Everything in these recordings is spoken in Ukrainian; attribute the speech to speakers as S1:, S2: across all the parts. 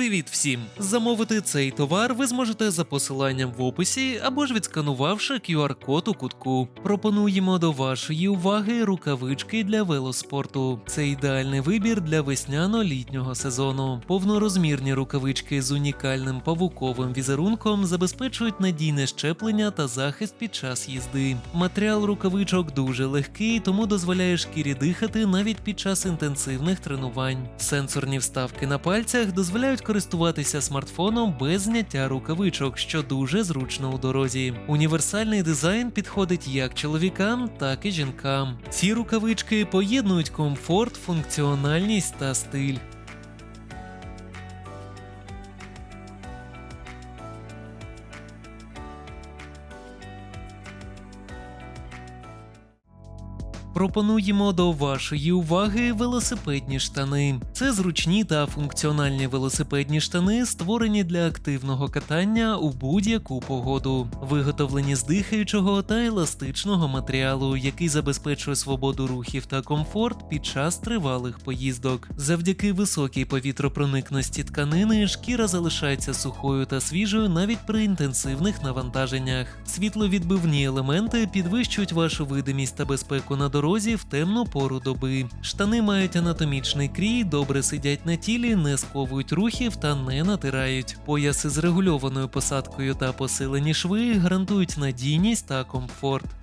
S1: Привіт всім! Замовити цей товар ви зможете за посиланням в описі або ж відсканувавши QR-код у кутку. Пропонуємо до вашої уваги рукавички для велоспорту. Це ідеальний вибір для весняно-літнього сезону. Повнорозмірні рукавички з унікальним павуковим візерунком забезпечують надійне щеплення та захист під час їзди. Матеріал рукавичок дуже легкий, тому дозволяє шкірі дихати навіть під час інтенсивних тренувань. Сенсорні вставки на пальцях дозволяють користуватися смартфоном без зняття рукавичок, що дуже зручно у дорозі. Універсальний дизайн підходить як чоловікам, так і жінкам. Ці рукавички поєднують комфорт, функціональність та стиль. Пропонуємо до вашої уваги велосипедні штани. Це зручні та функціональні велосипедні штани, створені для активного катання у будь-яку погоду, виготовлені з дихаючого та еластичного матеріалу, який забезпечує свободу рухів та комфорт під час тривалих поїздок. Завдяки високій повітропроникності тканини шкіра залишається сухою та свіжою навіть при інтенсивних навантаженнях. Світловідбивні елементи підвищують вашу видимість та безпеку на дорозі в темну пору доби. Штани мають анатомічний крій, добре сидять на тілі, не сковують рухів та не натирають. Пояси з регульованою посадкою та посилені шви гарантують надійність та комфорт.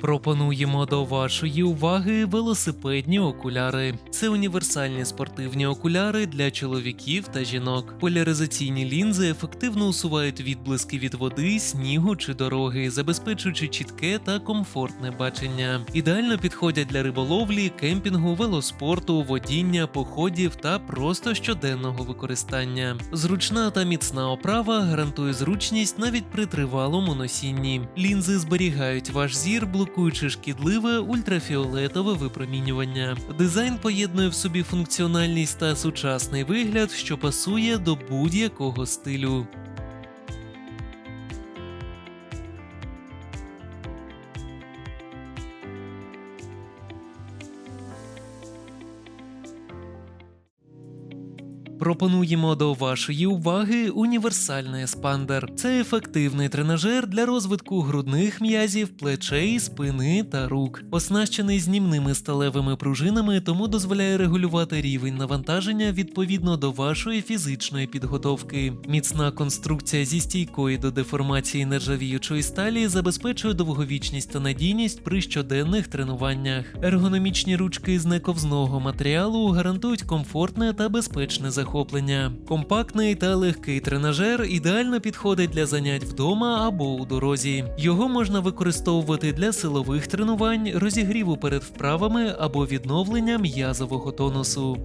S1: Пропонуємо до вашої уваги велосипедні окуляри. Це універсальні спортивні окуляри для чоловіків та жінок. Поляризаційні лінзи ефективно усувають відблиски від води, снігу чи дороги, забезпечуючи чітке та комфортне бачення. Ідеально підходять для риболовлі, кемпінгу, велоспорту, водіння, походів та просто щоденного використання. Зручна та міцна оправа гарантує зручність навіть при тривалому носінні. Лінзи зберігають ваш зір, блокуючи шкідливе ультрафіолетове випромінювання. Дизайн поєднує в собі функціональність та сучасний вигляд, що пасує до будь-якого стилю. Пропонуємо до вашої уваги універсальний еспандер. Це ефективний тренажер для розвитку грудних м'язів, плечей, спини та рук. Оснащений знімними сталевими пружинами, тому дозволяє регулювати рівень навантаження відповідно до вашої фізичної підготовки. Міцна конструкція зі стійкої до деформації нержавіючої сталі забезпечує довговічність та надійність при щоденних тренуваннях. Ергономічні ручки з нековзного матеріалу гарантують комфортне та безпечне захоплення. Компактний та легкий тренажер ідеально підходить для занять вдома або у дорозі. Його можна використовувати для силових тренувань, розігріву перед вправами або відновлення м'язового тонусу.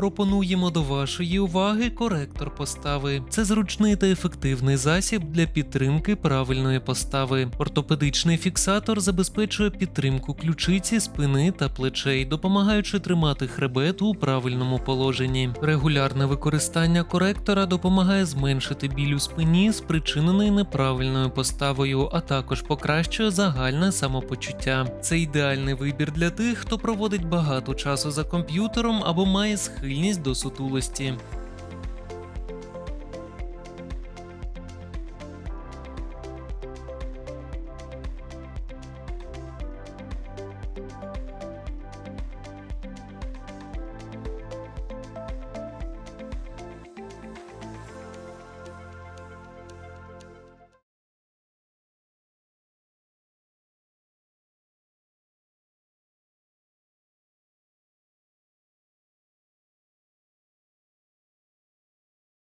S1: Пропонуємо до вашої уваги коректор постави. Це зручний та ефективний засіб для підтримки правильної постави. Ортопедичний фіксатор забезпечує підтримку ключиці, спини та плечей, допомагаючи тримати хребет у правильному положенні. Регулярне використання коректора допомагає зменшити біль у спині, спричинений неправильною поставою, а також покращує загальне самопочуття. Це ідеальний вибір для тих, хто проводить багато часу за комп'ютером або має схильність до сутулості.